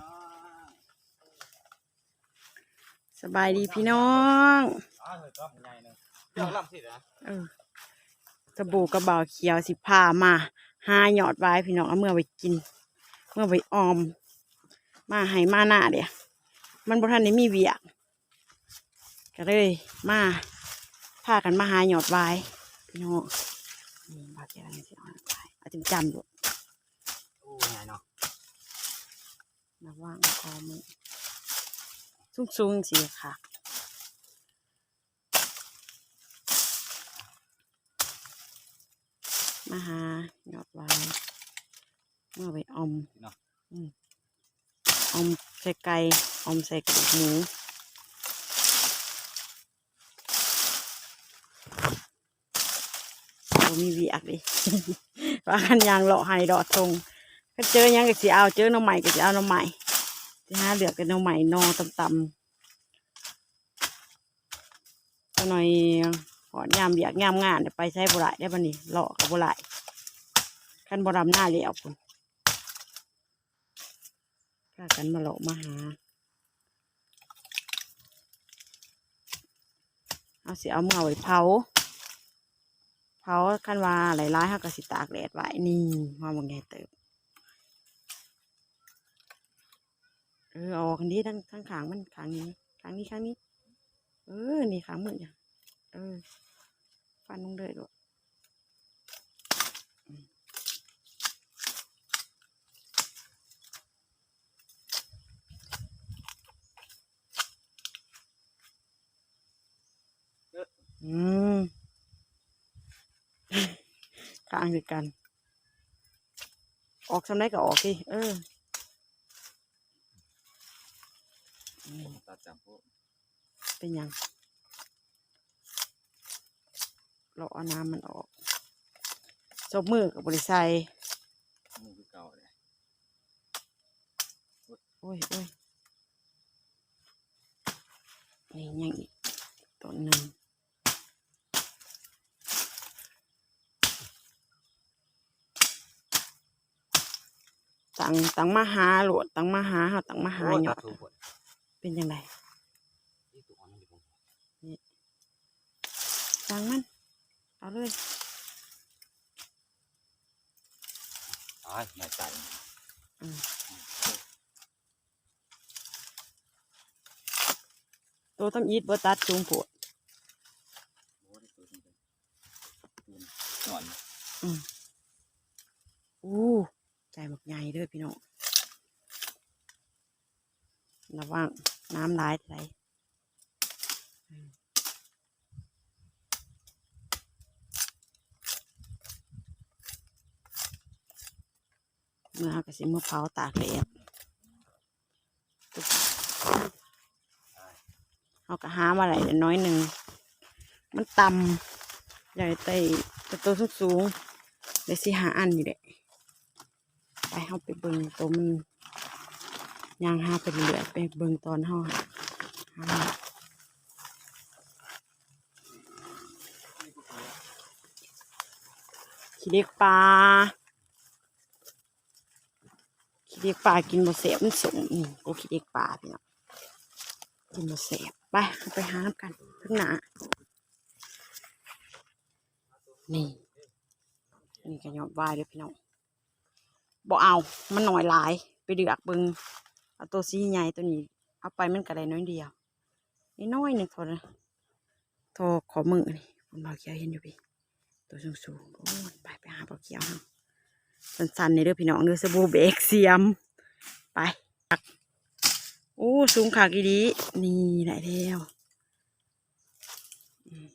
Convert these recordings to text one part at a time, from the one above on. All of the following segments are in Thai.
น้องสบายดีพี่น้องอ๋อเฮ้ยก็ใหญ่หนึงเจ้าลำสินะเออสบู่กระเบาเขียวสิพามาหาหยอดไว้พี่น้องเอาเมื่อไปกิน เมื่อไปออม มาให้มาหน้าเดียมันบ่ทันได้มีเวียกก็เลยมาพากันมาหาหยอดไว้พี่น้องนี่บาเกียร์นี่สิเอาหยอดไว้เอาจำจำดูโอ้ใหญ่เนาะ ระว่างคอมือสูงสูงๆสิค่ะมาหาหยอดไว้เมื่อไปออมเนาะออมใส่ไก่ออมใส่กระดูกหมูบ่มีเวียกดิว่ากันยางเลาะให้ดอกทง ก็เจอยังก็สิเอาเจอหน้องใหม่ก็สิเอาน้องใหม่สิหาเหลือกันหน้องใหม่นอต่ำๆก็หน่อยหอดยามเบียกยามงานเดี๋ยวไปใช้บุไรได้ปะนี่เลาะกับบุไรขั้นบรำหน้าเลี้ยวคุณพากันมาเลาะมาหาเอาสิเอาเมื่อไว้เผาเผาคันว่าหลายๆเฮาก็สิตากแดดไว้นี่มาบางไงเติบ อออออกนดีทั้งทั้งขางมันขางนี้ขางนี้ขางนี้ เออ นี่ขางมืออย่างเออ ฟันลงเลยด้วยอืมอืมข้างเดียวกัน ออกสำได้ก็ออกดิเออ มตัดจับพวกเป็นหยัง เราเอาน้ำมันออกจบมือกับบริษัทมือคือเก่าเลยโอ้ยโอ้ยนี่ยังอีกต้นหนึ่งตังตังมาหาโหลดตังมาหาเฮาตังมาหาโอ้หยตัอดดถูกหมดเป็นยังไง นี่ตัวนี้ผม ตังมัน เอาเลยตายใหญ่ใจอืมตัวต้มอีดบ่ตัดสูงโผดโอ้ยตัวนี้เป็นตัวนี้หนอนอืมอู้ใจบักใหญ่เด้อพี่น้องระวังน้ำร้ายไหล เมื่อเราก็สิมาเผาวตากแดดเขาก็หามาไหลายน้อยหนึ่ง มันต่ำใหญ่ไตแต่ตัวสูงสูงๆเลยสิหาอันนี่แหละไปเฮาไปเบิ่งตัวมันยางหาไปเรื่อยไปเบิ่งตอนเฮาหาหาขี้เด็กปลา เด็กปลากินบ่แสบมันสมนี่กูขี้เด็กปลาพี่น้องกินบ่แสบไปไปหาน้ำกันข้างหน้านี่นี่ก็ยอดวายเลยพี่น้องบ่เอา มันหน่อยหลาย ไปเดือกเบิงเอาตัวสีใหญ่ตัวนี้ เอาไปมันก็ได้น้อยเดียวนี่น้อยหนึ่งทอนะทอขอมือนี่ผมบอกเขียวเห็นอยู่พี่ตัวสูงสูงโอ้ไปไปหาบอกเขียวเฮา สั้นๆในเด้อพี่น้องเด้อสบู่เบกเสียม ไปโอ้สูงขากอีดี นี่ได้แล้วอืม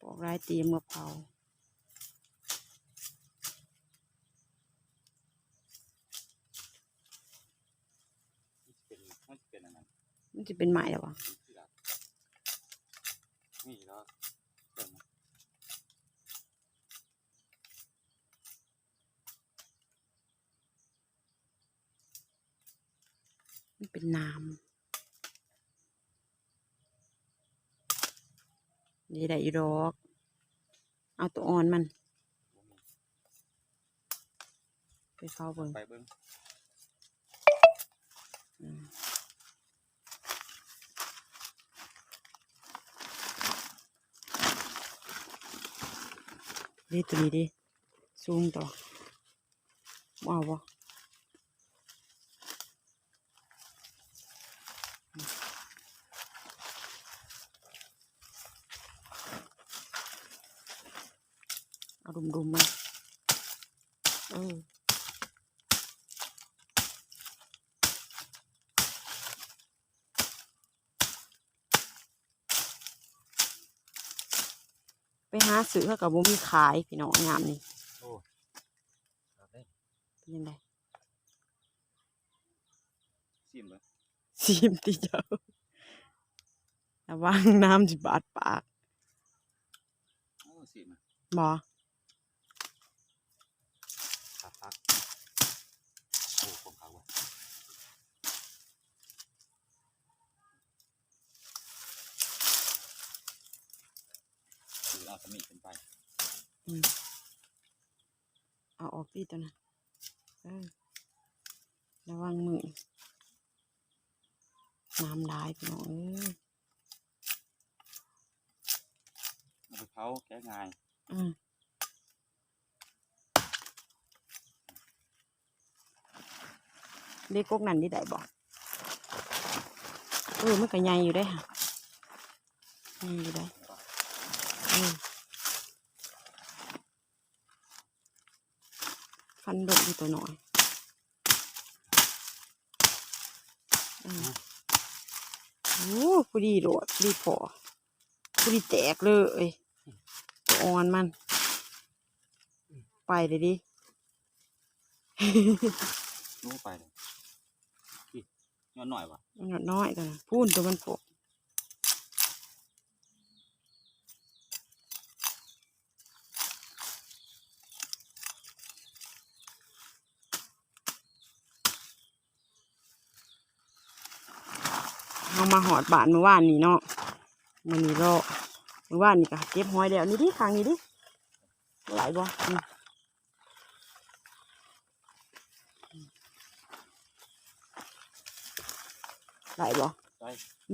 ปอกร้ายตีมะพร้าวเป็นมันเป็นอะไร มันจะเป็นไม้แล้ววะนี่แล้วเป็นมันเป็นน้นี่ได้อยู่ดอก เอาตัวอ่อนมัน ไปเฝ้าเบิ่งไปเบิ้ง ดีตัวนี้ดิซูมต่อว้าวบ่เอาดุมๆมาเออ ไปหาซื้อเขากับบ่มีขายพี่น้องยามนี่โอ้เอาได้เป็นยังไงซิมเบิ้งซิมติเจ้าระวังน้ำสิบาดปากโอ้ซิมอะ บ่ พักพักโอ้ผมเขาว่ะ คือเอาสมีขึ้นไปอืมเอาออกดีตัวนั้นเออระวังมือน้ำลายพี่น้องเอ้ยเอาไปเผาแก้ง่ายอืมเด็กกกนั่นที่ได้บ่เออมันก็ใหญ่อยู่ได้อค่ะใหญ่อยู่ได้ออื มฟันดกอยู่ตัวหน่อยอืมโอ้พอดีโหลดพอดีพอพอดีแตกเลยตัวอ่อนมัน ไปเลยดินู้ไปเลยอีย้อนหน่อยวะมันหนน้อยตัวนะพูนตัวมันโผล่เอามาหอดบานเมื่อวานนี้เนาะมันนี่รอเมื่อวานนี่ก็เก็บหอยแล้วนี่ดิคางนี่ดิไหลายบ่อืมไหลายบ่ไป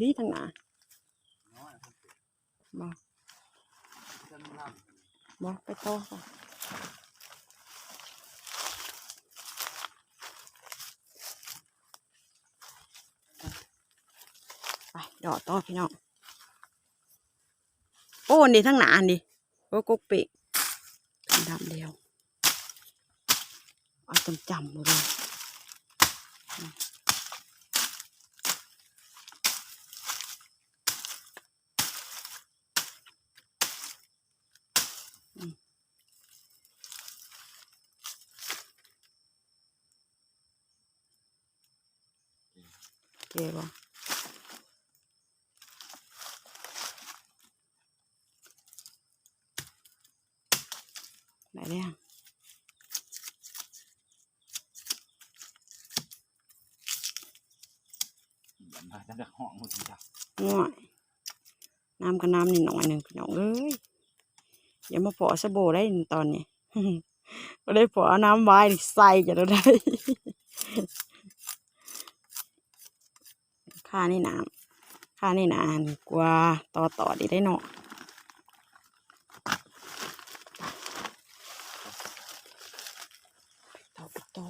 ดีทางหน้าน้อยบ่เส้นน้ำบ่ไปต่อค่ะ ไปดอกต่อพี่น้องโอ้นี่ทั้งหนาอันดิโอ้กกเปกดำเดียวเอาจำจำหมดเลยอืมอืมโอเคบ่ ได้แล้วยันมาจะได้ห้องหมดทีจ้ะง่วยน้ำกับน้ำนี่หน่อยหนึ่งพี่น้องเอ้ยอย่ามาปอสะโบได้ตอนนี้ก็ได้ปอเอาน้ำไว้นี่ใส่จะได้ค่านี่น้ำค่านี่นานกว่าต่อต่อดีได้เนาะต่อไปต่อ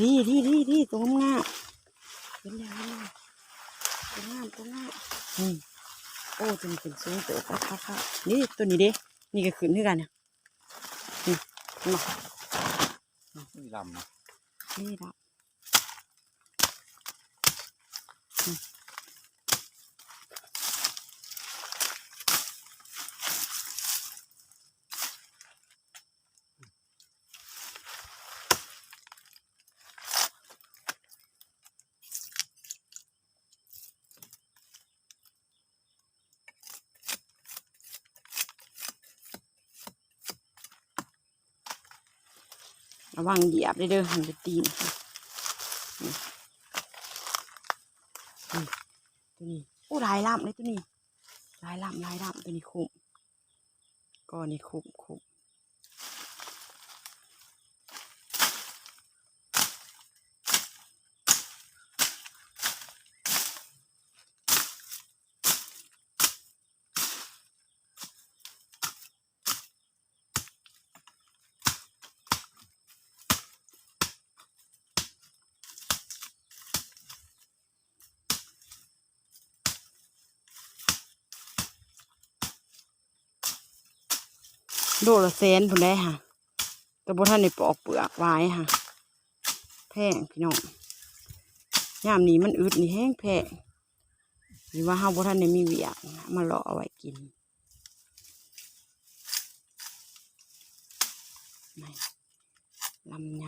ดีดีดีดีตัวงามๆเห็นแล้วเห็นแล้วตัวงามตัวงามอืมโอ้ตัวนี้เป็นสูงเติบค่ะค่ะค่ะนี่ตัวนี้เด้นี่ก็ขึ้นด้วยกันเนี่ยนี่เห็นบ่นี่ลำนะนี่ละ ระวังเหยียบได้เด้อหันไปตีนนี่นี่ตัวนี้โอ้ลายล่ำเลยตัวนี้ลายล่ำลายล่ำตัวนี้คุ้มก็นี่คุ้มคุ้ม โดละแสนพุ่นได้ค่ะ แต่บ่ท่านได้ปอกเปลือกไว้ค่ะ แพงพี่น้องยามนี้มันอึดนี่แห้งแพงหรือว่าเฮาบ่ท่านได้มีเวียกมาเลาะเอาไว้กินลำไย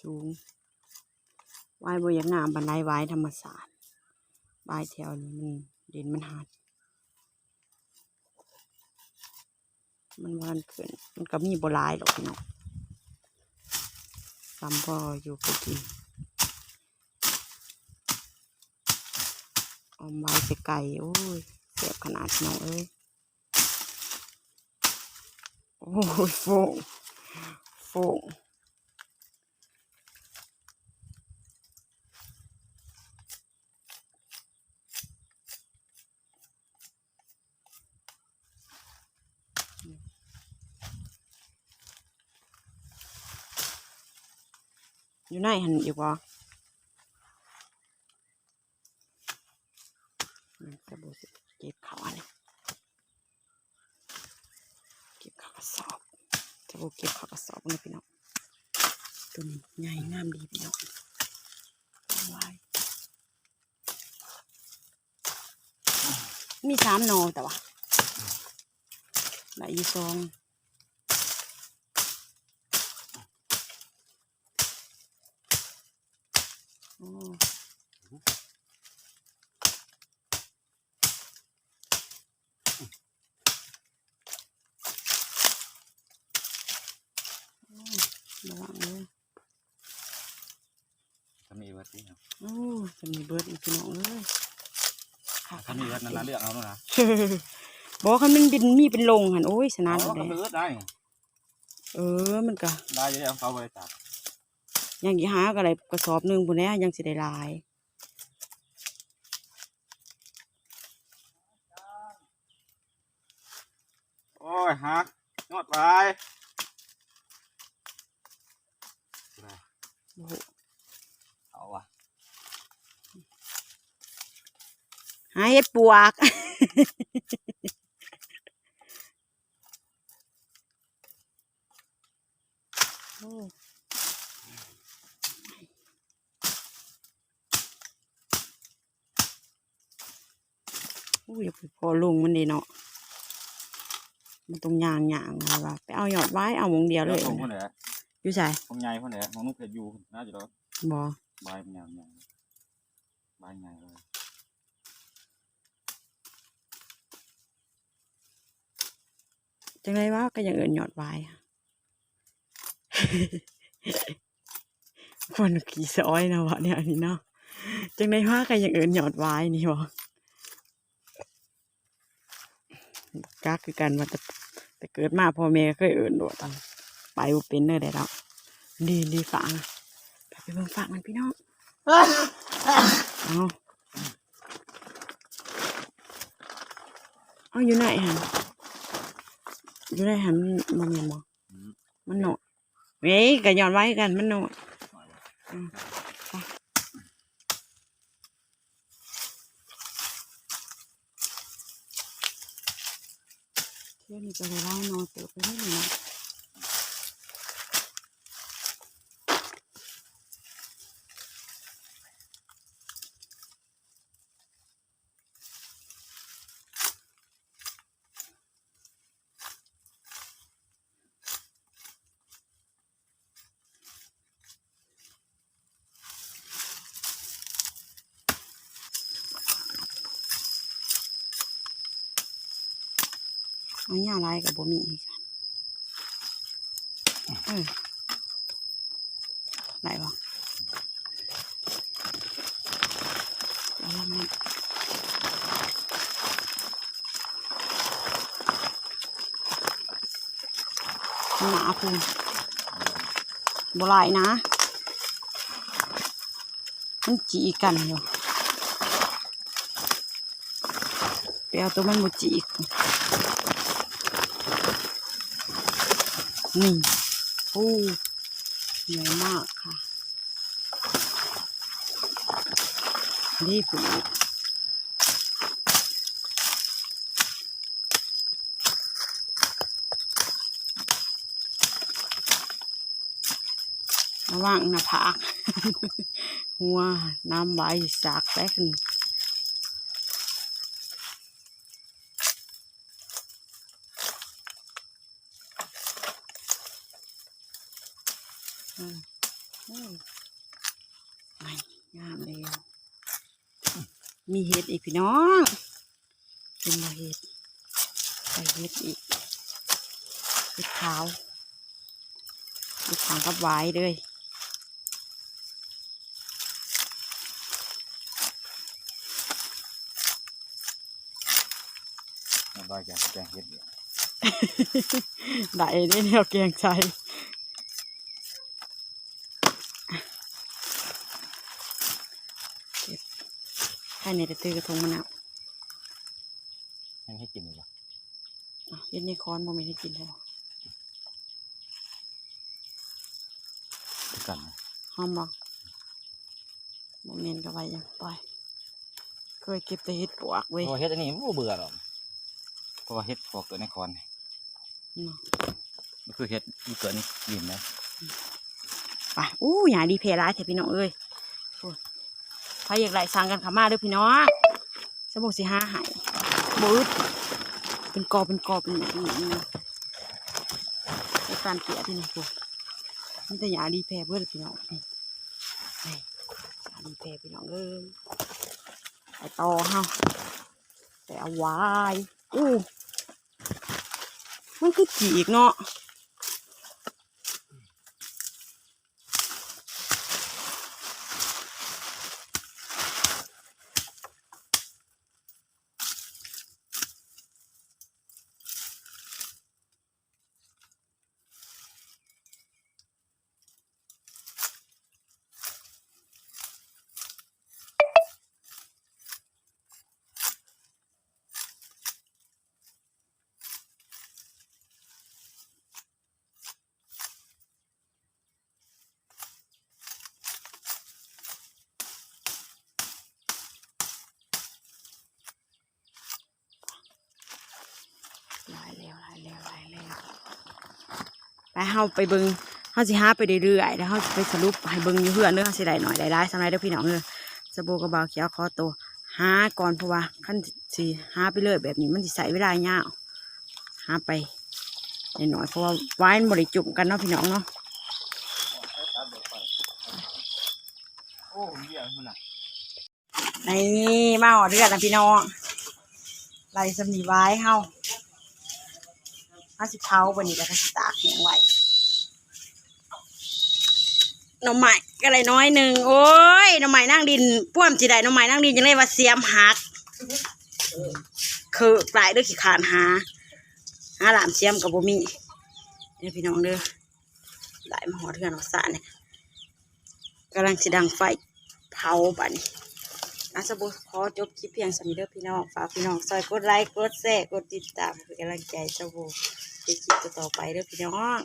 สูงไว้บ่อยากงามบันไดไว้ธรรมศาสตร์ไว้แถวนี้มันดินมันหัด มันวันขึ้น มันก็มีโบหลายหรอกพี่น้องซ้ำพออยู่ไปกินอมไว้ใส่ไก่ โอ้ยเสียบขนาดน้องเอ้ย โอ้ยโฟงโฟง อยู่ไหนหันอยู่บ่อืมแต่บุสิเก็บเขาอันนี้เก็บเขากระสอบแต่บุเก็บเขากระสอบเลยพี่น้องตัวนี้ใหญ่งามดีพี่น้องเอาไว้มีสามโนแต่ว่าได้อยู่สอง โอ้ระวังเลย ถ้ามีวัดที่ครับ โอ้จะมีเบิร์ดอีกพี่น้องเลย ค่ะถ้ามีวัดนั้นละเลือกเอาแล้วนะบอกคันมันเป็นมีเป็นลงหันโอ้ยสนานเอาเลก็ยมีวัดได้เออมันก็ได้จะได้เอาเขาบริจาคยังกี่หาอะไรกระสอบหนึ่งปุ่นแน่ยังสิได้หลาย โอ้ยฮักยอดไปโอ้โห เอาว่ะ หาเห็ดปวกโอ้โอ้ยอย่าไปพอลุงมันดีเนาะ มันตรงยางยางอะไรวะไปเอาหยอดไว้เอาวงเดียวเลยของคนไหนอยู่ใส่ของใหญ่คนไหนของนุ่งเพชรอยู่น่าจะรอบอใบมันใหญ่ใหญ่ใบใหญ่เลย จังไรวะก็ยังเอินหยอดไว้อะคนขี่ซอยนะวะเนี่ยอันนี้เนาะจังไรวะก็ยังเอินหยอดไว้นี่บอก็คือกันว่าแต่แต่เกิดมาพ่อแม่ก็เคยเอินโดดตังไปบ่เป็นเด้อได้แล้วดีดีฝังไปไปเบิ่งฝังมันพี่น้องเอาเอาอยู่ไหนฮะ อยู่ไหนฮะมันมันยังบ่อืมมันหนอยเฮ้ยก็ย้อนไว้กันมันหนอยหน่อยว่ะเที่ยวนี้ก็เลยไล่นอนเติบไปได้เลยนะเอาหญ้ายกับบ่มีอีกอะเออไหนวะเอาละแม่หมาคุณบลายนะ มันจีกันอยู่ไปเอาตัวมันมาจีก นี่โอ้ใหญ่มากค่ะนี่ปุ๋ยระวังหน้าผากหัวน้ำใบสากแตกนอืมอืมไม่งามเลย มีเห็ดอีกพี่น้องเป็นมาเห็ดใส่เห็ดอีกเห็ดขาวเห็ดขาวกับไว้เลยน้ำลายจะแกงเห็ดอยู่ได้ได้แนวเกียงใจเก็บ ให้ในตะตือกระทงมะนาวยังให้กินอยู่ปะอะเย็นนี่คอนโมเมนต์ให้กินแล้วคือกันนะหอมบอกโมเมนต์ก็ไว้ยังไปเคยเก็บแต่เห็ดปวกเพเว้ยราะว่าเห็ดอันนี้มันบ่เบื่อหรอกเพราะว่าเห็ดพอเกิดในคอนนี่เนาะมันคือเห็ดมันเกิดในดินนะไปอู้หยาดีเพร้ายแถพี่น้องเอ้ยโอ้ย ใครอยากไหลสั่งกันขามาด้อพี่น้องสมองสิห้าหายบืดเป็นกอเป็นกอเป็นอย่างนี้ไอ้การเปียที่นี่พวกมันจะหยาดีแพร่เพื่อพี่น้องนี่หยาดีแพร่พี่น้องเอ้ยไปต่อเฮาแต่เอาไว้อู้มันคือจีกเนาะ หลายแล้วหลายแล้วหลายแล้ว ไปเฮาไปเบิงเฮาสิหาไปเรื่อยๆแล้วเฮาไปสรุปให้เบิงอยู่เพื่อนเด้อสิได้หน่อยได้หลายสำหรับเด้อพี่น้องเด้อสบู่กระเบาเขียวคอโตวหาก่อนเพราะว่าคันสิหาไปเรื่อยแบบนี้มันสิใช้เวลายาวหาไปหน่อยเพราะว่าไว้บ่ได้จุ่มกันเนาะพี่น้องเนาะโอ้เยี่ยมมันอะนี่มาหอเดือดนะพี่น้องไล่สำนีไว้เฮา ห้าสิบเท้าวันนี้แล้วก็สิตากแห้งไว้หน่อไม้ก็เลยน้อยหนึ่งโอ้ยหน่อไม้นั่งดินป้วมจีได้หน่อไม้นั่งดินยังเลยว่าเสียมหักคือปลายด้วยขี้ขานหาหาหลามเสียมกับบ่มีเนี่ยพี่น้องเด้อได้มหอเดือนหอสารเนี่ยกำลังสิดังไฟเผาบันี้ อาสบุขอจบคลิปเพียงสันเด้อพี่น้องฝากพี่น้องซอยกดไลค์กดแชร์กดติดตามเป็นกำลังใจสบูในคลิปต่อไปเด้อพี่น้อง